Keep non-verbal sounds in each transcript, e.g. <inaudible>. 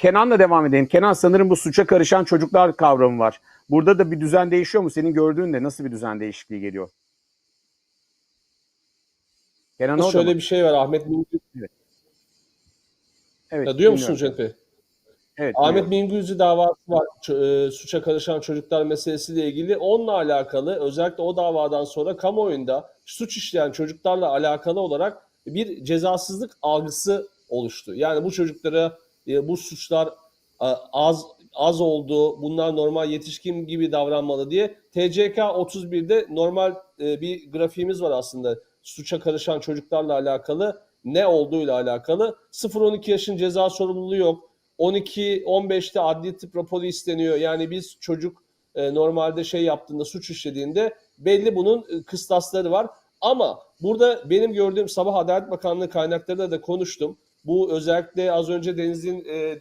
Kenan'la devam edelim. Kenan sanırım bu suça karışan çocuklar kavramı var. Burada da bir düzen değişiyor mu? Senin gördüğünde nasıl bir düzen değişikliği geliyor? Kenan orada Şöyle mı? bir şey var Ahmet Mingü. Evet, Ya, duyuyor musun dinliyorum. Cenk Bey? Evet, Ahmet. Mingüzü davası var. Ç- e, suça karışan çocuklar meselesiyle ilgili. Onunla alakalı özellikle o davadan sonra kamuoyunda suç işleyen çocuklarla alakalı olarak bir cezasızlık algısı oluştu. Yani bu çocuklara e, bu suçlar e, az az oldu, bunlar normal yetişkin gibi davranmalı diye TCK 31'de normal e, bir grafiğimiz var aslında. Suça karışan çocuklarla alakalı ne olduğuyla alakalı. 0-12 yaşın ceza sorumluluğu yok. 12-15'te adli tıp raporu isteniyor. Yani biz çocuk normalde şey yaptığında, suç işlediğinde belli bunun kıstasları var. Ama burada benim gördüğüm sabah Adalet Bakanlığı kaynaklarıyla da konuştum. Bu özellikle az önce Deniz'in e,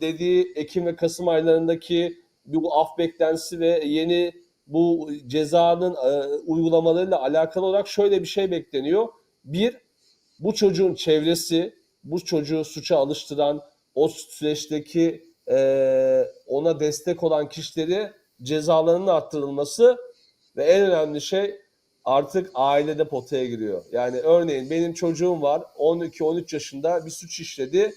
dediği Ekim ve Kasım aylarındaki bu af beklentisi ve yeni bu cezanın e, uygulamalarıyla alakalı olarak şöyle bir şey bekleniyor. Bir, bu çocuğun çevresi, bu çocuğu suça alıştıran, o süreçteki e, ona destek olan kişileri cezalarının arttırılması ve en önemli şey artık ailede potaya giriyor. Yani örneğin benim çocuğum var 12-13 yaşında bir suç işledi.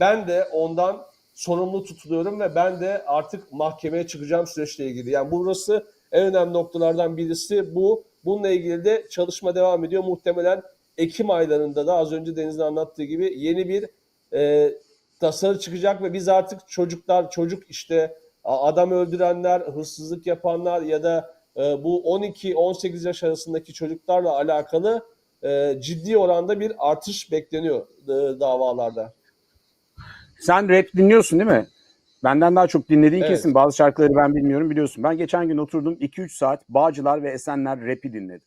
Ben de ondan sorumlu tutuluyorum ve ben de artık mahkemeye çıkacağım süreçle ilgili. Yani burası en önemli noktalardan birisi bu. Bununla ilgili de çalışma devam ediyor. Muhtemelen Ekim aylarında da az önce Deniz'in anlattığı gibi yeni bir e, tasarı çıkacak ve biz artık çocuklar, çocuk işte adam öldürenler, hırsızlık yapanlar ya da e, bu 12-18 yaş arasındaki çocuklarla alakalı e, ciddi oranda bir artış bekleniyor e, davalarda. Sen rap dinliyorsun değil mi? Benden daha çok dinlediğin Evet. kesin. Bazı şarkıları ben bilmiyorum biliyorsun. Ben geçen gün oturdum 2-3 saat Bağcılar ve Esenler rap'i dinledim.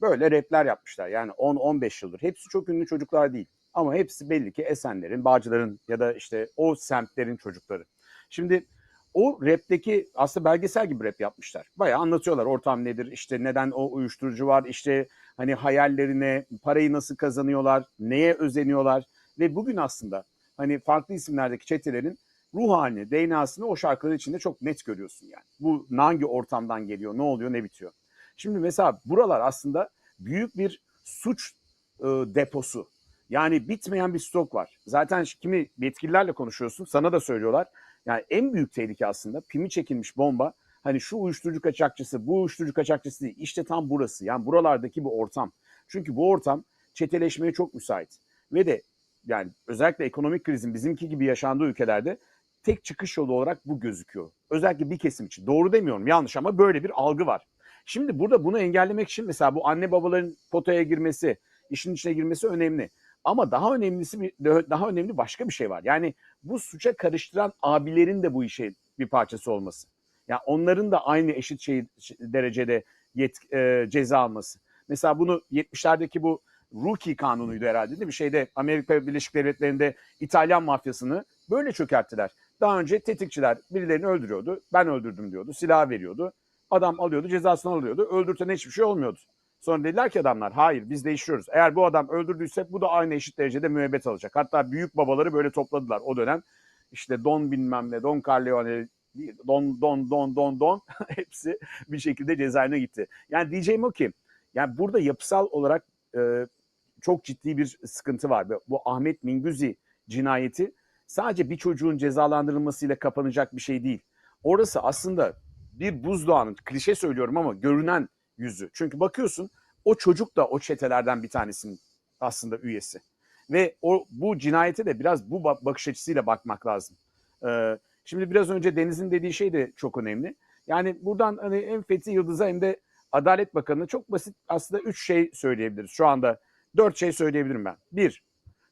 Böyle rapler yapmışlar yani 10-15 yıldır. Hepsi çok ünlü çocuklar değil. Ama hepsi belli ki Esenler'in, Bağcılar'ın ya da işte o semtlerin çocukları. Şimdi o rapteki aslında belgesel gibi rap yapmışlar. Bayağı anlatıyorlar ortam nedir, işte neden o uyuşturucu var, işte hani hayallerine, parayı nasıl kazanıyorlar, neye özeniyorlar. Ve bugün aslında hani farklı isimlerdeki çetelerin ruh halini, DNA'sını o şarkılar içinde çok net görüyorsun yani. Bu hangi ortamdan geliyor, ne oluyor, ne bitiyor. Şimdi mesela buralar aslında büyük bir suç e, deposu. Yani bitmeyen bir stok var. Zaten kimi yetkililerle konuşuyorsun, sana da söylüyorlar. Yani en büyük tehlike aslında pimi çekilmiş bomba. Hani şu uyuşturucu kaçakçısı, bu uyuşturucu kaçakçısı değil. İşte tam burası. Yani buralardaki bu ortam. Çünkü bu ortam çeteleşmeye çok müsait. Ve de yani özellikle ekonomik krizin bizimki gibi yaşandığı ülkelerde tek çıkış yolu olarak bu gözüküyor. Özellikle bir kesim için. Doğru demiyorum yanlış ama böyle bir algı var. Şimdi burada bunu engellemek için mesela bu anne babaların potaya girmesi, işin içine girmesi önemli. Ama daha önemlisi bir daha önemli başka bir şey var. Yani bu suça karıştıran abilerin de bu işe bir parçası olması. Yani onların da aynı eşit şey derecede yet, e, ceza alması. Mesela bunu 70'lerdeki bu Rookie kanunuydu herhalde değil mi? Şeyde Amerika Birleşik Devletleri'nde İtalyan mafyasını böyle çökerttiler. Daha önce tetikçiler birilerini öldürüyordu. Ben öldürdüm diyordu. Silah veriyordu. Adam alıyordu cezasını alıyordu. Öldürtene hiçbir şey olmuyordu. Sonra dediler ki adamlar hayır biz değişiyoruz. Eğer bu adam öldürdüyse bu da aynı eşit derecede müebbet alacak. Hatta büyük babaları böyle topladılar o dönem. İşte Don bilmem ne, Don Corleone, Don Don Don Don Don <laughs> hepsi bir şekilde cezaevine gitti. Yani diyeceğim o ki yani burada yapısal olarak e, çok ciddi bir sıkıntı var. Bu Ahmet Mingüzi cinayeti sadece bir çocuğun cezalandırılmasıyla kapanacak bir şey değil. Orası aslında bir buzdağının, klişe söylüyorum ama görünen yüzü. Çünkü bakıyorsun o çocuk da o çetelerden bir tanesinin aslında üyesi. Ve o bu cinayete de biraz bu bakış açısıyla bakmak lazım. Ee, şimdi biraz önce Deniz'in dediği şey de çok önemli. Yani buradan hani hem Fethi Yıldız'a hem de Adalet Bakanı'na çok basit aslında üç şey söyleyebiliriz. Şu anda dört şey söyleyebilirim ben. Bir,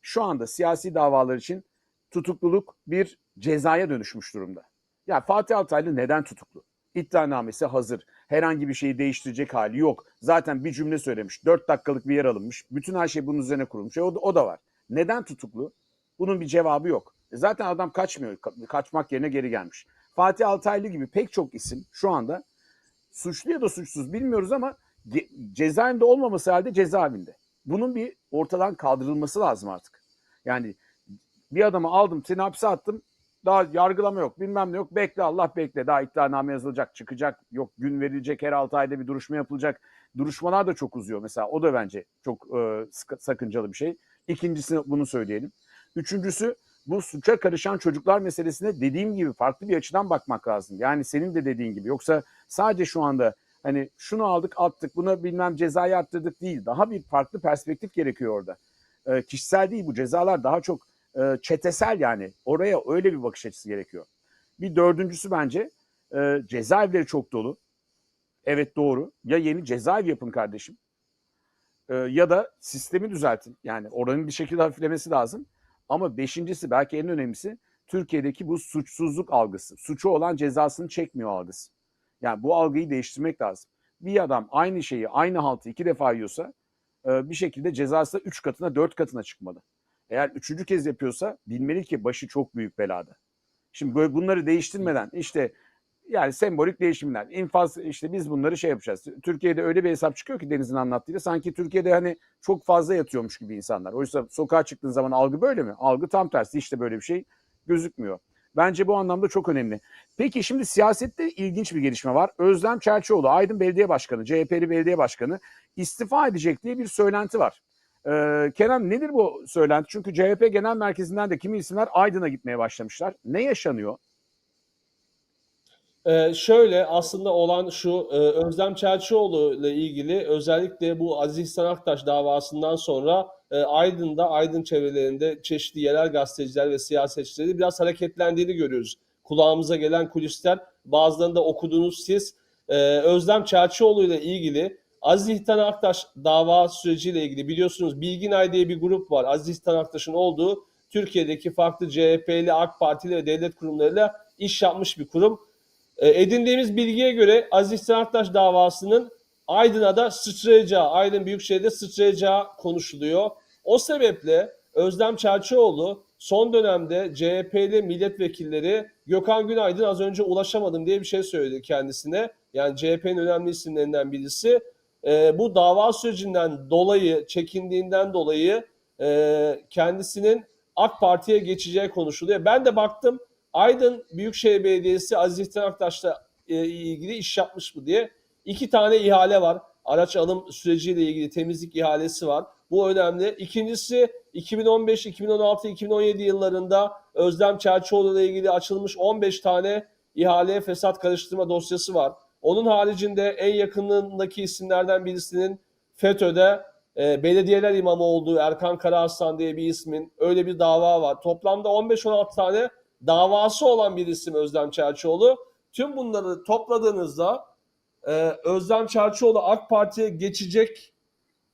şu anda siyasi davalar için tutukluluk bir cezaya dönüşmüş durumda. Ya Fatih Altaylı neden tutuklu? İddianamesi hazır. Herhangi bir şeyi değiştirecek hali yok. Zaten bir cümle söylemiş. Dört dakikalık bir yer alınmış. Bütün her şey bunun üzerine kurulmuş. E o, da, o da var. Neden tutuklu? Bunun bir cevabı yok. E zaten adam kaçmıyor. Ka- kaçmak yerine geri gelmiş. Fatih Altaylı gibi pek çok isim şu anda suçlu ya da suçsuz bilmiyoruz ama ge- cezaevinde olmaması halde cezaevinde. Bunun bir ortadan kaldırılması lazım artık. Yani bir adamı aldım, seni hapse attım. Daha yargılama yok, bilmem ne yok. Bekle Allah bekle. Daha iddianame yazılacak, çıkacak. Yok gün verilecek, her 6 ayda bir duruşma yapılacak. Duruşmalar da çok uzuyor mesela. O da bence çok e, sakıncalı bir şey. İkincisi bunu söyleyelim. Üçüncüsü bu suça karışan çocuklar meselesine dediğim gibi farklı bir açıdan bakmak lazım. Yani senin de dediğin gibi. Yoksa sadece şu anda hani şunu aldık attık buna bilmem cezayı arttırdık değil. Daha bir farklı perspektif gerekiyor orada. E, kişisel değil bu cezalar daha çok e, çetesel yani. Oraya öyle bir bakış açısı gerekiyor. Bir dördüncüsü bence e, cezaevleri çok dolu. Evet doğru. Ya yeni cezaevi yapın kardeşim. E, ya da sistemi düzeltin. Yani oranın bir şekilde hafiflemesi lazım. Ama beşincisi belki en önemlisi Türkiye'deki bu suçsuzluk algısı. Suçu olan cezasını çekmiyor algısı. Yani bu algıyı değiştirmek lazım. Bir adam aynı şeyi, aynı haltı iki defa yiyorsa e, bir şekilde cezası üç katına, dört katına çıkmalı. Eğer üçüncü kez yapıyorsa bilmeli ki başı çok büyük belada. Şimdi böyle bunları değiştirmeden işte yani sembolik değişimler. infaz işte biz bunları şey yapacağız. Türkiye'de öyle bir hesap çıkıyor ki Deniz'in anlattığıyla sanki Türkiye'de hani çok fazla yatıyormuş gibi insanlar. Oysa sokağa çıktığın zaman algı böyle mi? Algı tam tersi. İşte böyle bir şey gözükmüyor. Bence bu anlamda çok önemli. Peki şimdi siyasette ilginç bir gelişme var. Özlem Çerçioğlu, Aydın Belediye Başkanı, CHP'li belediye başkanı istifa edecek diye bir söylenti var. Ee, Kenan nedir bu söylenti? Çünkü CHP Genel Merkezi'nden de kimi isimler Aydın'a gitmeye başlamışlar. Ne yaşanıyor? Ee, şöyle aslında olan şu e, Özlem Çerçioğlu ile ilgili özellikle bu Aziz İhsan Aktaş davasından sonra e, Aydın'da Aydın çevrelerinde çeşitli yerel gazeteciler ve siyasetçileri biraz hareketlendiğini görüyoruz. Kulağımıza gelen kulisler bazılarını da okudunuz siz. Ee, Özlem Çerçioğlu ile ilgili Aziz İhsan Aktaş dava süreciyle ilgili biliyorsunuz Bilginay diye bir grup var. Aziz İhsan Aktaş'ın olduğu Türkiye'deki farklı CHP'li, AK Partili ve devlet kurumlarıyla iş yapmış bir kurum. E, edindiğimiz bilgiye göre Aziz İhsan Aktaş davasının Aydın'a da sıçrayacağı, Aydın Büyükşehir'de sıçrayacağı konuşuluyor. O sebeple Özlem Çerçioğlu son dönemde CHP'li milletvekilleri Gökhan Günaydın az önce ulaşamadım diye bir şey söyledi kendisine. Yani CHP'nin önemli isimlerinden birisi. E, bu dava sürecinden dolayı, çekindiğinden dolayı e, kendisinin AK Parti'ye geçeceği konuşuluyor. Ben de baktım Aydın Büyükşehir Belediyesi Aziz İhsan Aktaş'la e, ilgili iş yapmış mı diye. iki tane ihale var. Araç alım süreciyle ilgili temizlik ihalesi var. Bu önemli. İkincisi 2015, 2016, 2017 yıllarında Özlem Çerçioğlu ile ilgili açılmış 15 tane ihale fesat karıştırma dosyası var. Onun haricinde en yakınındaki isimlerden birisinin FETÖ'de e, belediyeler imamı olduğu Erkan Karaaslan diye bir ismin öyle bir dava var. Toplamda 15-16 tane davası olan bir isim Özlem Çerçioğlu. Tüm bunları topladığınızda e, Özlem Çerçioğlu AK Parti'ye geçecek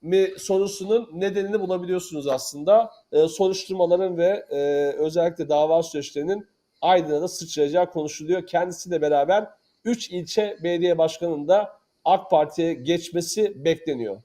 mi sorusunun nedenini bulabiliyorsunuz aslında. E, soruşturmaların ve e, özellikle dava süreçlerinin Aydın'a da sıçrayacağı konuşuluyor. Kendisiyle beraber 3 ilçe belediye başkanının da AK Parti'ye geçmesi bekleniyor.